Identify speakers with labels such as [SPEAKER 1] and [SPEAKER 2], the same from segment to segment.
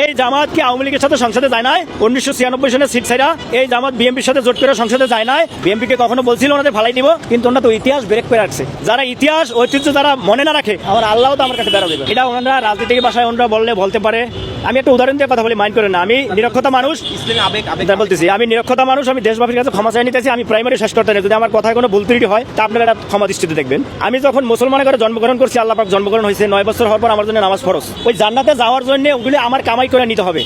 [SPEAKER 1] এই জামাত কি আওয়ামী লীগের সাথে সংসদে যায় নাই? উনিশশো ছিয়ানব্বই সালে সিট সাইরা এই জামাত বিএমপির সাথে জোট করে সংসদে যায় নাই? বিএনপিকে কখনো বলছিল ওনাদের ফালাই দিব, কিন্তু ওনারা তো ইতিহাস ব্রেক করে রাখছে। যারা ইতিহাস, ঐতিহ্য যারা মনে না রাখে, আমার আল্লাহ তো আমার কাছে বেড়া দেবে এটা ওনারা রাজনীতিক ভাষায় ওনারা বললে বলতে পারে। আমি একটা উদাহরণ দিয়ে কথা বলি মাইন্ড করে না। আমি নিরক্ষতা মানুষ। বলতেছি আমি নিরক্ষতা মানুষ আমি দেশবাসীর কাছে ক্ষমা চাই নিতেছি আমি প্রাইমারি শেষ করতে নেই। যদি আমার কথায় কোনো ভুল ত্রুটি হয় তা আপনারা এটা ক্ষমা দৃষ্টিতে দেখবেন। আমি যখন মুসলমানের ঘরে জন্মগ্রহণ করছি আল্লাহ পাক জন্মগ্রহণ হয়েছে নয় বছর হওয়ার পর আমার জন্য নামাজ ফরজ। ওই জান্নাতে যাওয়ার জন্য ওগুলি আমার কামাই করে নিতে হবে।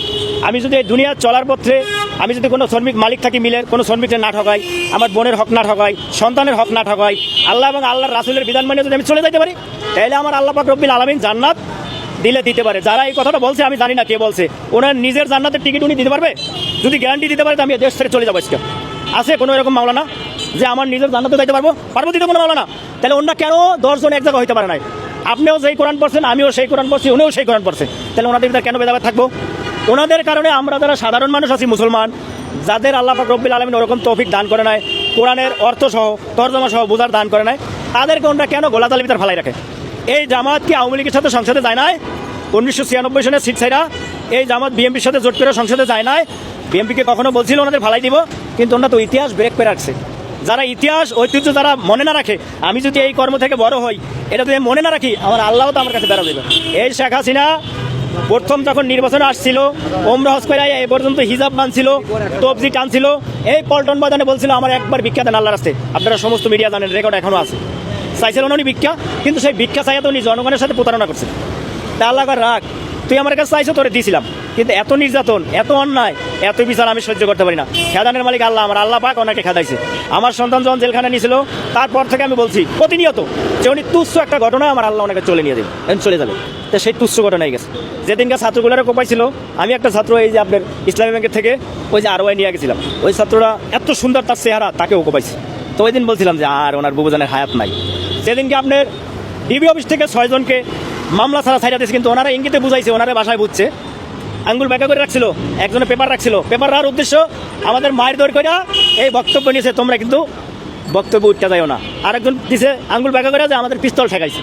[SPEAKER 1] আমি যদি এই দুনিয়া চলার পথে আমি যদি কোনো শ্রমিক মালিক থাকি মিলে কোনো শ্রমিকের না ঠকাই আমার বোনের হক না ঠকাই সন্তানের হক না ঠকাই আল্লাহ এবং আল্লাহর রাসুলের বিধান মানে যদি আমি চলে যেতে পারি তাহলে আমার আল্লাহ পাক রব্বিল আলমিন জান্নাত দিলে দিতে পারে। যারা এই কথাটা বলছে, আমি জানি না কে বলছে। ওনার নিজের জান্নাতের টিকিট উনি দিতে পারবে? যদি গ্যারান্টি দিতে পারে, তো আমি দেশ ছেড়ে চলে যাব আজকে। আছে কোনো এরকম মামলা না যে আমার নিজের জান্নাতে দিতে পারব? পারব দিতে কোনো মামলা না তাহলে অন্য কেন দশজন এক জায়গা হইতে পারে নাই? আপনিও সেই কোরআন পড়ছেন, আমিও সেই কোরআন পড়ছি, উনিও সেই কোরআন পড়ছে। তাহলে ওনাদের ভিতরে কেন ভেদাভেদ থাকব? ওনাদের কারণে আমরা যারা সাধারণ মানুষ আছি, মুসলমান, যাদের আল্লাহ রব্বিল আলমিন ওরকম তৌফিক দান করে নাই, কোরআনের অর্থ সহ তর্জমা সহ বোঝার দান করে নাই, তাদেরকে ওনারা কেন গোলাতালি ভিতরে ফালাই রাখে? এই জামাত কি আওয়ামী লীগের সাথে সংসদে যায় নাই? উনিশশো ছিয়ানব্বই সনের সিট সাইরা এই জামাত বিএনপির সাথে জোট করে সংসদে যায় নাই। বিএনপিকে কখনো বলছিল ওনাদের ফালাই দিব, কিন্তু ওনারা তো ইতিহাস ব্রেক করে রাখছে। যারা ইতিহাস, ঐতিহ্য যারা মনে না রাখে, আমি যদি এই কর্ম থেকে বড় হই, এটা যদি মনে না রাখি, আমার আল্লাহ তো আমার কাছে বেড়া দেবে এই শেখ হাসিনা প্রথম যখন নির্বাচনে আসছিল ওমরা হজ করে এই পর্যন্ত হিজাব মানছিল তবজি টানছিল, এই পল্টন বাজানে বলছিল, আমার একবার বিখ্যাত আল্লাহ রাস্তে আপনারা সমস্ত মিডিয়া জানেন রেকর্ড এখনও আছে। চাইছিলেন উনি ভিক্ষা, কিন্তু সেই ভিক্ষা চাইয়া তো উনি জনগণের সাথে প্রতারণা করছে তা আল্লাহ রাখ, তুই আমার কাছে চাইছো, তোরে দিয়েছিলাম কিন্তু এত নির্যাতন, এত অন্যায়, এত বিচার আমি সহ্য করতে পারি না। খেদানের মালিক আল্লাহ আমার, আল্লাহ পাক ওনাকে খেদাইছে। আমার সন্তান যখন জেলখানে নিয়েছিল, তারপর থেকে আমি বলছি, প্রতিনিয়ত যে উনি তুচ্ছ একটা ঘটনা আমার আল্লাহ ওনাকে চলে নিয়ে দেবে চলে যাবে। তো সেই তুচ্ছ ঘটনায় গেছে। যেদিনকে ছাত্রগুলোরা কোপাইছিল আমি একটা ছাত্র এই যে আপনার ইসলামী ব্যাংকের থেকে ওই যে আরওয়াই নিয়ে গেছিলাম। ওই ছাত্ররা এত সুন্দর তার চেহারা তাকেও কোপাইছে। তো ওই দিন বলছিলাম যে, আর ওনার বুবুজানের হায়াত নাই। সেদিনকে আপনার ডিবি অফিস থেকে ছয়জনকে মামলা ছাড়া ছাইরা দিয়েছে, কিন্তু ওনারা ইঙ্গিতে বুঝাইছে, ওনারা বাসায় বুঝছে। আঙ্গুল ব্যাকা করে রাখছিল, একজনে পেপার রাখছিল। পেপার রাখার উদ্দেশ্য আমাদের মায়ের দৌড় করে এই বক্তব্য নিয়েছে, তোমরা কিন্তু বক্তব্য উঠতে যাও না। আরেকজন দিছে, আঙ্গুল ব্যাকা করে যে আমাদের পিস্তল ঠেকাইছে।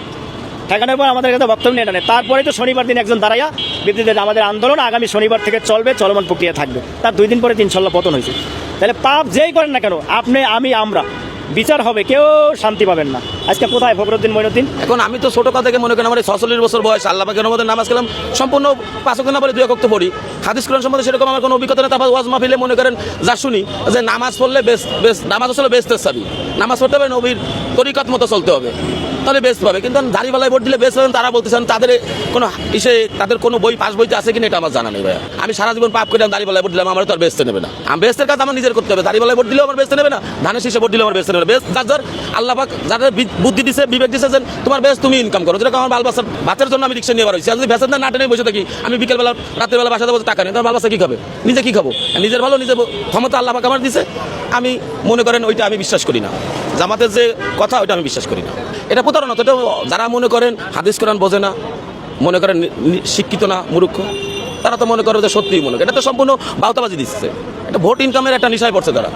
[SPEAKER 1] ঠেকানোর পর আমাদের কাছে বক্তব্য নিয়ে নেয় তারপরে তো শনিবার দিন একজন দাঁড়াইয়া বিবৃতি আমাদের আন্দোলন আগামী শনিবার থেকে চলবে, চলমান প্রক্রিয়া থাকবে। তার দুই দিন পরে তিন ছল্লা পতন হয়েছে। তাহলে পাপ যেই করেন না কেন, আপনি, আমি, আমরা। বিচার হবে, কেউ শান্তি পাবেন না। আজকে কোথায় ফখরুদ্দিন মইনুদ্দিন?
[SPEAKER 2] এখন আমি তো ছোট কথা থেকে মনে করেন আমার ছচল্লিশ বছর বয়স, আল্লাহ পাকের নামাজ খেলাম সম্পূর্ণ পাঁচক না বলে দুই একক্ত পড়ি। হাদিস কোরআন সম্বন্ধে সেরকম আমার কোনো অভিজ্ঞতা নেই, তারপর ওয়াজ মাহফিলে মনে করেন যা শুনি, যে নামাজ পড়লে বেশ বেশ নামাজ আসলে বেস্তের চাবি নামাজ পড়তে হবে, নবীর তরিকাত মতো চলতে হবে। তাহলে বেস্ট পাবে। কিন্তু দাঁড়িপাল্লায় ভোট দিলে বেস্ট পাবেন তারা বলতেছেন তাদের কোনো ইসে, তাদের কোনো বই, পাস বইতে আছে কিনা এটা আমার জানা নেই ভাইয়া। আমি সারা জীবন পাপ করে দাঁড়িপাল্লায় ভোট দিলাম, আমার তো আর বেস্তে নেবে না। আমি বেস্তের কাজ আমার নিজের করতে হবে। দাঁড়িপাল্লায় ভোট দিলেও আমার বেস্তে নেবে না, ধানের শীষে ভোট দিলেও আমার বেস্তে নেবে বেস্ট যার যার, আল্লাহ পাক যাদের বুদ্ধি দিছে, বিবেক দিছে যে তোমার বেশ তুমি ইনকাম করো। যেরকম আমার বাল বাচ্চার বাচ্চার জন্য আমি রিক্সা নিয়ে বার হয়েছি যদি ভেসেন না টেনে বসে থাকি, আমি বিকেলবেলা রাতের বেলা বাসাতে বসে টাকা নেই। তোমার বাল বাচ্চা কী খাবে? নিজে কী খাব? নিজের ভালো নিজে ক্ষমতা আল্লাহ পাক আমার দিছে। আমি মনে করেন ওইটা আমি বিশ্বাস করি না। জামাতের যে কথা, ওইটা আমি বিশ্বাস করি না। এটা প্রতারণা তো, এটা যারা মনে করেন হাদিস কোরআন বোঝে না, মনে করেন শিক্ষিত না, মূর্খ, তারা তো মনে করে যে সত্যিই মনে করে এটা তো সম্পূর্ণ বাউতাবাজি দিচ্ছে। এটা ভোট ইনকামের একটা নিশায় পড়ছে তারা।